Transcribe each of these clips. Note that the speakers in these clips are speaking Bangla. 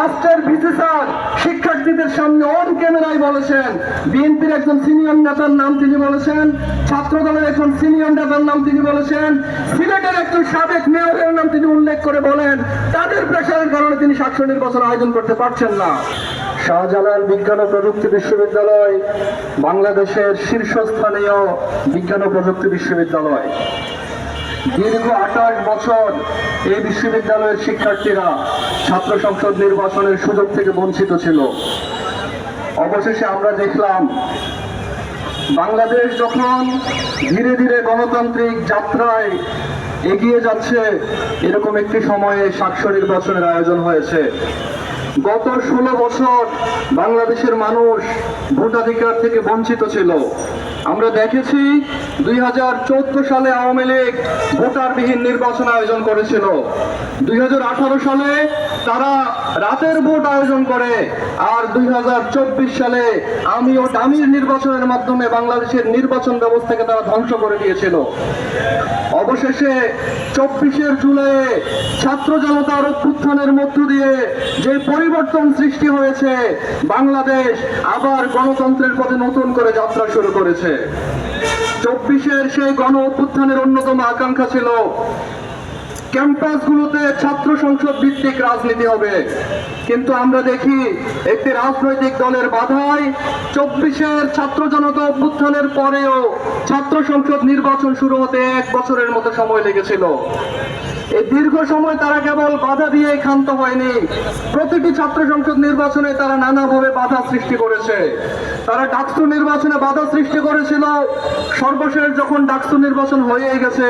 স্বাস্থ্যের ভিসি শিক্ষার্থীদের সামনে অন ক্যামেরায় বলেছেন। বিএনপির একজন সিনিয়র নেতার নাম তিনি বলেছেন। ছাত্র দলের একজন সিনিয়র নেতার নাম তিনি বলেছেন। সিলেটের একজন সাবেক মেয়রের নাম তিনি উল্লেখ করে বলেন। তাদের প্রেশারের কারণে তিনি সাক্ষ্য নির্বাচন আয়োজন করতে পারছেন না। শাহজালাল বিজ্ঞান ও প্রযুক্তি বিশ্ববিদ্যালয়, বাংলাদেশের শীর্ষস্থানীয় বিজ্ঞান ও প্রযুক্তি বিশ্ববিদ্যালয়। দীর্ঘ আঠাশ বছর এই বিশ্ববিদ্যালয়ের শিক্ষার্থীরা, ছাত্র সংসদ নির্বাচনের সুযোগ থেকে বঞ্চিত ছিল। অবশেষে আমরা দেখলাম, বাংলাদেশ যখন ধীরে ধীরে গণতান্ত্রিক যাত্রায় এগিয়ে যাচ্ছে, এরকম একটি সময়ে সাক্ষ্য নির্বাচনের আয়োজন হয়েছে। গত ষোলো বছর বাংলাদেশের মানুষ ভোটাধিকার থেকে বঞ্চিত ছিল। আমরা দেখেছি দুই হাজার চোদ্দ সালে আওয়ামী লীগ ভোটারবিহীন নির্বাচন আয়োজন করেছিল। দুই হাজার আঠারো সালে তারা রাতের ভোট আয়োজন করে। আর দুই হাজার চব্বিশ সালে আমি ও ডামির নির্বাচনের মাধ্যমে বাংলাদেশের নির্বাচন ব্যবস্থাকে তারা ধ্বংস করে দিয়েছিল। অবশেষে চব্বিশের জুলাইয়ে ছাত্র জনতার অভ্যুত্থানের মধ্য দিয়ে যে পরিবর্তন সৃষ্টি হয়েছে, বাংলাদেশ আবার গণতন্ত্রের পথে নতুন করে যাত্রা শুরু করেছে। চব্বিশের সেই গণ অভ্যুত্থানের অন্যতম আকাঙ্ক্ষা ছিল, ক্যাম্পাসগুলোতে ছাত্র সংসদ ভিত্তিক রাজনীতি হবে। কিন্তু আমরা দেখি একটি রাজনৈতিক দলের বাধায় চব্বিশের ছাত্র জনতা অভ্যুত্থানের পরেও ছাত্র সংসদ নির্বাচন শুরু হতে এক বছরের মতো সময় লেগেছিল। এই দীর্ঘ সময় তারা কেবল বাধা দিয়ে ক্ষান্ত হয়নি। প্রতিটি ছাত্র সংসদ নির্বাচনে তারা নানাভাবে বাধা সৃষ্টি করেছে। তারা ডাকসু নির্বাচনে বাধা সৃষ্টি করেছিল। সর্বশেষ যখন ডাকসু নির্বাচন হয়ে গেছে,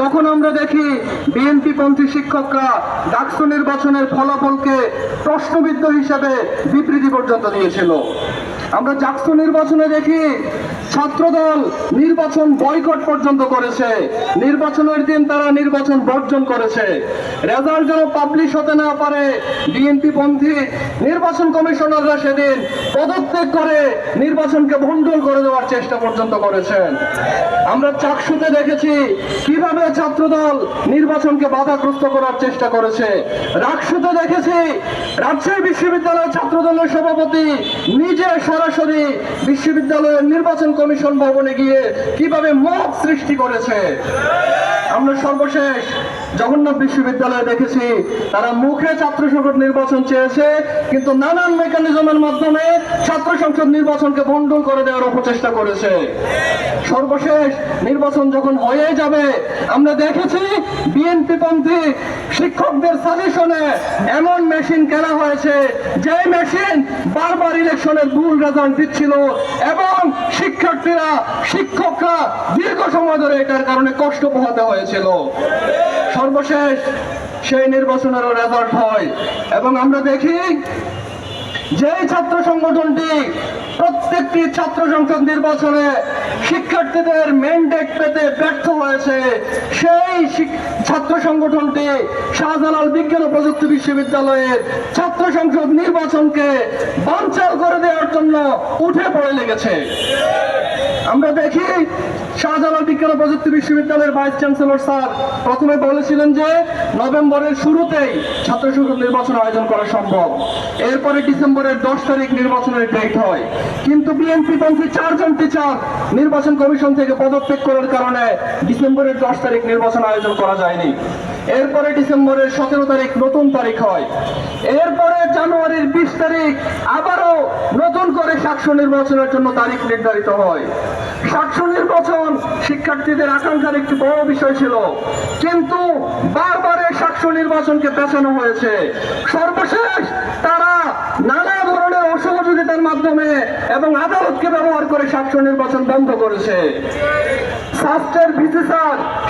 তখন আমরা দেখি বিএনপি পন্থী শিক্ষকরা ডাকসু নির্বাচনের ফলাফলকে প্রশ্নবিদ্ধ হিসাবে বিবৃতি পর্যন্ত দিয়েছিল। আমরা ডাকসু নির্বাচনে দেখি ছাত্রদল নির্বাচন বয়কট পর্যন্ত করেছে। নির্বাচনের দিন তারা নির্বাচন বর্জন করেছে। রেজাল্ট যেন পাবলিশ হতে না পারে বিএনপি পন্থী নির্বাচন কমিশনাররা সেদিন পদত্যাগ করে নির্বাচনকে ভণ্ডুল করে দেওয়ার চেষ্টা পর্যন্ত করেছেন। আমরা চাকসুতে দেখেছি কীভাবে ছাত্রদল নির্বাচনকে বাধাগ্রস্ত করার চেষ্টা করেছে। রাকসুতে দেখেছি রাজশাহী বিশ্ববিদ্যালয়ের ছাত্রদলের সভাপতি নিজে সরাসরি বিশ্ববিদ্যালয়ের নির্বাচন কমিশন ভবনে গিয়ে কীভাবে মত সৃষ্টি করেছে? আমরা সর্বশেষ জগন্নাথ বিশ্ববিদ্যালয়ে দেখেছি। তারা মুখে ছাত্র সংসদ নির্বাচন চেয়েছে, কিন্তু নানান মেকানিজমের মাধ্যমে ছাত্র সংসদ নির্বাচনকে বন্ডল করে দেওয়ার অপচেষ্টা করেছে। সর্বশেষ নির্বাচন যখন হয়ে যাবে, আমরা দেখেছি বিএনপি পন্থী শিক্ষকদের সাজেশনে এমন মেশিন কেনা হয়েছে যে মেশিন বারবার ইলেকশনের ভুল রেজাল্ট দিচ্ছিল এবং শিক্ষার্থীরা, শিক্ষকরা দীর্ঘ সময় ধরে এটার কারণে কষ্ট পোহাতে হয়েছিল। সর্বশেষ সেই নির্বাচনেরও রেজাল্ট হয়। এবং আমরা দেখি, যেই ছাত্র সংগঠনটি প্রত্যেকটি ছাত্র সংসদ নির্বাচনে শিক্ষার্থীদের ম্যান্ডেট পেতে ব্যর্থ হয়েছে, সেই ছাত্র সংগঠনটি শাহজালাল বিজ্ঞান ও প্রযুক্তি বিশ্ববিদ্যালয়ের ছাত্র সংসদ নির্বাচনকে বানচাল করে দেওয়ার জন্য উঠে পড়ে লেগেছে। আমরা দেখি শাহজালাল বিজ্ঞান ও প্রযুক্তি বিশ্ববিদ্যালয়ের ভাইস চ্যান্সেলর স্যার, প্রথমে বলেছিলেন যে নভেম্বরের শুরুতেই ছাত্র সংসদ নির্বাচন আয়োজন করা সম্ভব। এরপরে ডিসেম্বরের দশ তারিখ নির্বাচনের ডেট হয়। কিন্তু বিএনপি পন্থী চারজন টিচার নির্বাচন কমিশন থেকে পদত্যাগ করার কারণে ডিসেম্বরের দশ তারিখ নির্বাচন আয়োজন করা যায়নি। এরপরে ডিসেম্বরের সতেরো তারিখ নতুন তারিখ হয়। এরপরে জানুয়ারির বিশ তারিখ আবারও নতুন করে সাক্ষ্য নির্বাচনের জন্য তারিখ নির্ধারিত হয়। সাক্ষ্য নির্বাচন শিক্ষার্থীদের আকাঙ্ক্ষার একটি বড় বিষয় ছিল। কিন্তু বারবার এই সাক্ষ্য নির্বাচনকে পেছানো হয়েছে। সর্বশেষ তারা নানা ধরনের অসহযোগিতার মাধ্যমে এবং আদালতকে ব্যবহার করে সাক্ষ্য নির্বাচন বন্ধ করেছে। স্বাস্থ্যের ভিসি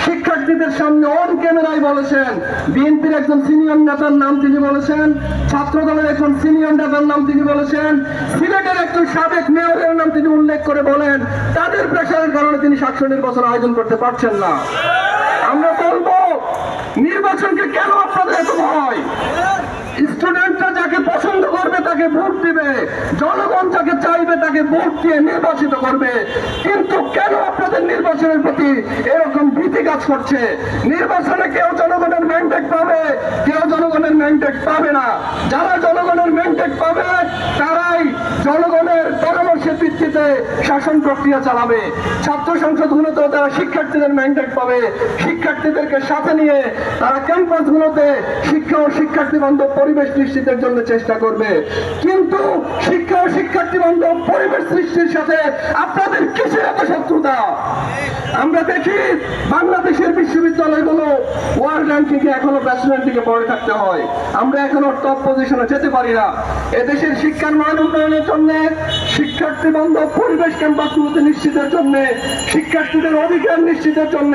শিক্ষার্থীদের সামনে অন ক্যামেরায় বলেছেন, বিএনপির একজন সিনিয়র নেতার নাম তিনি বলেছেন ছাত্র দলের একজন সিনিয়র নেতার নাম তিনি বলেছেন, সিলেটের একজন সাবেক মেয়রের নাম তিনি উল্লেখ করে বলেন, তাদের প্রেশারের কারণে তিনি সাক্ষ্য নির্বাচন আয়োজন করতে পারছেন না। আমরা বলব, নির্বাচনকে কেন আপনাদের এত ভয়? স্টুডেন্টরা যাকে পছন্দ করবে তাকে তাকে ভোট দিবে। জনগণ যাকে চাইবে তাকে ভোট দিয়ে নির্বাচিত করবে। কিন্তু কেন আপনাদের নির্বাচনের প্রতি এরকম ভীতি কাজ করছে? নির্বাচনে কেউ জনগণের ম্যান্ডেট পাবে, কেউ জনগণের ম্যান্ডেট পাবে না। যারা জনগণের ম্যান্ডেট পাবে, তারাই জনগণের পরামর্শের ভিত্তিতে শাসন প্রক্রিয়া চালাবে। ছাত্র সংসদগুলোতেও তারা শিক্ষার্থীদের ম্যান্ডেট পাবে। শিক্ষার্থীদেরকে সাথে নিয়ে তারা ক্যাম্পাসগুলোতে শিক্ষা ও শিক্ষার্থী বান্ধব পরিবেশ নিশ্চিতের জন্য চেষ্টা করবে। কিন্তু শিক্ষা ও শিক্ষার্থী বান্ধব পরিবেশ সৃষ্টির সাথে আপনাদের কিসের এত শত্রুতা? আমরা দেখি বাংলাদেশের বিশ্ববিদ্যালয়গুলো ওয়ার্ল্ড থেকে এখনও ব্যাটসম্যান থেকে পড়ে থাকতে হয়। আমরা এখনও টপ পজিশনে যেতে পারি না। এদেশের শিক্ষার মান উন্নয়নের জন্য, শিক্ষার্থী বান্ধব পরিবেশ ক্যাম্পাস ক্যাম্পাসগুলোতে নিশ্চিতের জন্য, শিক্ষার্থীদের অধিকার নিশ্চিতের জন্য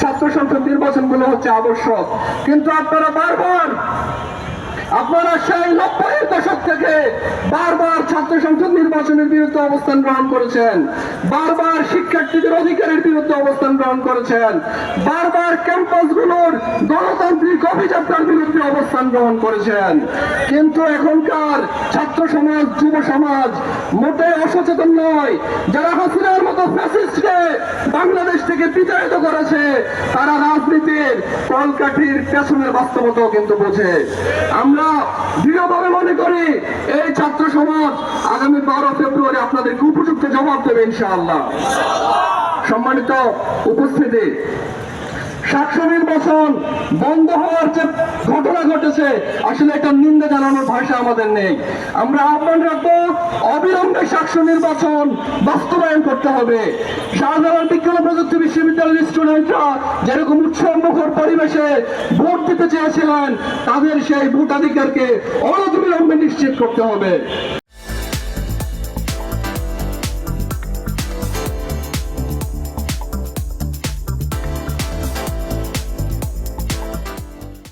ছাত্র সংসদ নির্বাচনগুলো হচ্ছে আবশ্যক। কিন্তু আপনারা বারবার আপনারা সেই নব্বইয়ের দশক থেকে বারবার ছাত্র সংসদ নির্বাচনের বিরুদ্ধে অবস্থান গ্রহণ করেছেন। বারবার শিক্ষার্থীদের অধিকারের বিরুদ্ধে অবস্থান গ্রহণ করেছেন। বারবার ক্যাম্পাসগুলোর গণতান্ত্রিক অভিযাত্রার বিরুদ্ধে অবস্থান গ্রহণ করেছেন। কিন্তু এখনকার ছাত্র সমাজ, যুব সমাজ মোটে অসচেতন নয়। যারা ফ্যাসিস্টকে বাংলাদেশ থেকে বিতাড়িত করেছে তারা রাজনীতির কলকাঠির পেছনের বাস্তবতাও কিন্তু বোঝে। আমরা দৃঢ়ভাবে মনে করি এই ছাত্র সমাজ আগামী বারো ফেব্রুয়ারি আপনাদেরকে উপযুক্ত জবাব দেবে ইনশাআল্লাহ। সম্মানিত উপস্থিতি সাতশো নির্বাচন বন্ধ হওয়ার যে ঘটনা ঘটেছে, আসলে একটা নিন্দা জানানোর ভাষা আমাদের নেই। আমরা আহ্বান রাখব, অবিলম্বে সাতশো নির্বাচন বাস্তবায়ন করতে হবে। শাহজালাল বিজ্ঞান প্রযুক্তি বিশ্ববিদ্যালয়ের স্টুডেন্টরা যেরকম উৎসব মুখর পরিবেশে ভোট দিতে চেয়েছিলেন, তাদের সেই ভোটাধিকারকে অনতিবিলম্বে নিশ্চিত করতে হবে।